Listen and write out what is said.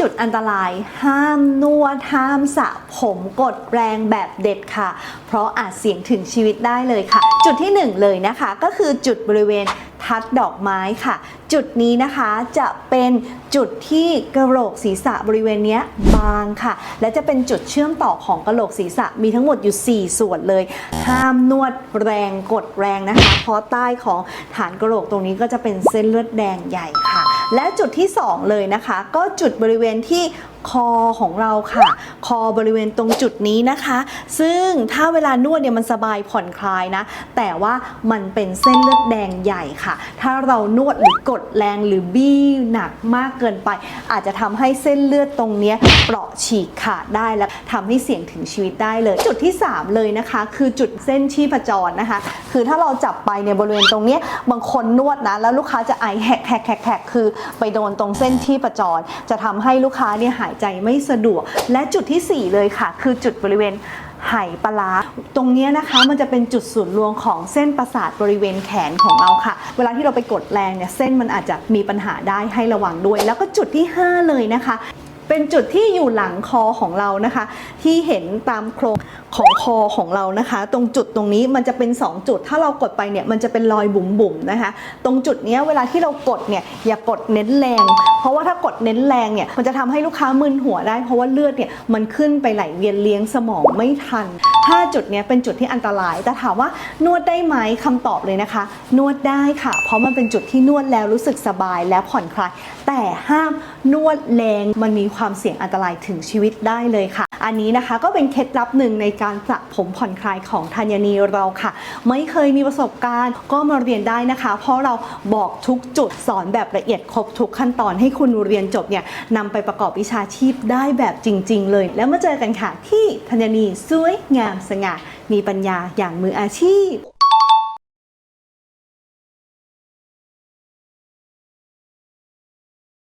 จุดอันตราย ห้ามนวด ห้ามสระผมกดแรงแบบเด็ดค่ะ เพราะอาจเสี่ยงถึงชีวิตได้เลยค่ะ จุดที่หนึ่งเลยนะคะ ก็คือจุดบริเวณทัดดอกไม้ค่ะ จุดนี้นะคะจะเป็นจุดที่กระโหลกศีรษะบริเวณนี้บางค่ะ และจะเป็นจุดเชื่อมต่อของกระโหลกศีรษะมีทั้งหมดอยู่ 4 ส่วนเลย ห้ามนวดแรงกดแรงนะคะ เพราะใต้ของฐานกระโหลกตรงนี้ก็จะเป็นเส้นเลือดแดงใหญ่ค่ะ และจุดที่ 2 เลยนะคะ ก็จุดบริเวณที่ คอของเราค่ะ คอบริเวณตรงจุดนี้นะคะ ซึ่งถ้าเวลานวดเนี่ยมันสบายผ่อนคลายนะ แต่ว่ามันเป็นเส้นเลือดแดงใหญ่ค่ะ ถ้าเรานวดหรือกดแรงหรือบี้หนักมากเกินไป อาจจะทำให้เส้นเลือดตรงนี้เปราะฉีกขาดได้และทำให้เสี่ยงถึงชีวิตได้เลย จุดที่ 3 เลยนะคะ คือจุดเส้นชีพจรนะคะ คือถ้าเราจับไปเนี่ยบริเวณตรงนี้บางคนนวดนะแล้วลูกค้าจะไอแหกแหกแหกแหกคือไปโดนตรงเส้นชีพจร จะทำให้ลูกค้าเนี่ยหายใจไม่สะดวก และจุดทีสี่ 4 เลยค่ะ คือจุดบริเวณไหปลาร้าตรงนี้นะคะมันจะเป็นจุดศูนย์รวมของเส้นประสาทบริเวณแขนของเราค่ะ เวลาที่เราไปกดแรงเนี่ยเส้นมันอาจจะมีปัญหาได้ให้ระวังด้วย แล้วก็จุดที่ 5 เลยนะคะ เป็นจุดที่อยู่หลังคอของเรานะคะ ที่เห็นตามโครงของคอของเรานะคะ ตรงจุดตรงนี้มันจะเป็น 2 จุด ถ้าเรากดไปเนี่ยมันจะเป็นรอยบุ๋มๆนะคะ ตรงจุดเนี้ยเวลาที่เรากดเนี่ยอย่ากดเน้นแรง ราะว่าถ้ากดเน้นแรงเนี่ยมันจะทำให้ลูกค้ามึนหัวได้ เพราะว่าเลือดเนี่ยมันขึ้นไปไหลเวียนเลี้ยงสมองไม่ทัน 5 จุดเนี้ยเป็นจุดที่อันตราย แต่ถามว่านวดได้ไหมคำตอบเลยนะคะ นวดได้ค่ะ เพราะมันเป็นจุดที่นวดแล้วรู้สึกสบายและผ่อนคลาย แต่ห้ามนวดแรงมันมีความเสี่ยงอันตรายถึงชีวิตได้เลยค่ะ อันนี้นะคะก็เป็นเคล็ดลับหนึ่งในการสระผมผ่อนคลายของธัญนีเราค่ะ ไม่เคยมีประสบการณ์ก็มาเรียนได้นะคะ เพราะเราบอกทุกจุดสอนแบบละเอียดครบทุกขั้นตอนให้คุณเรียนจบเนี่ยนำไปประกอบวิชาชีพได้แบบจริง ๆ เลย แล้วมาเจอกันค่ะที่ธัญนีสวยงามสง่ามีปัญญาอย่างมืออาชีพ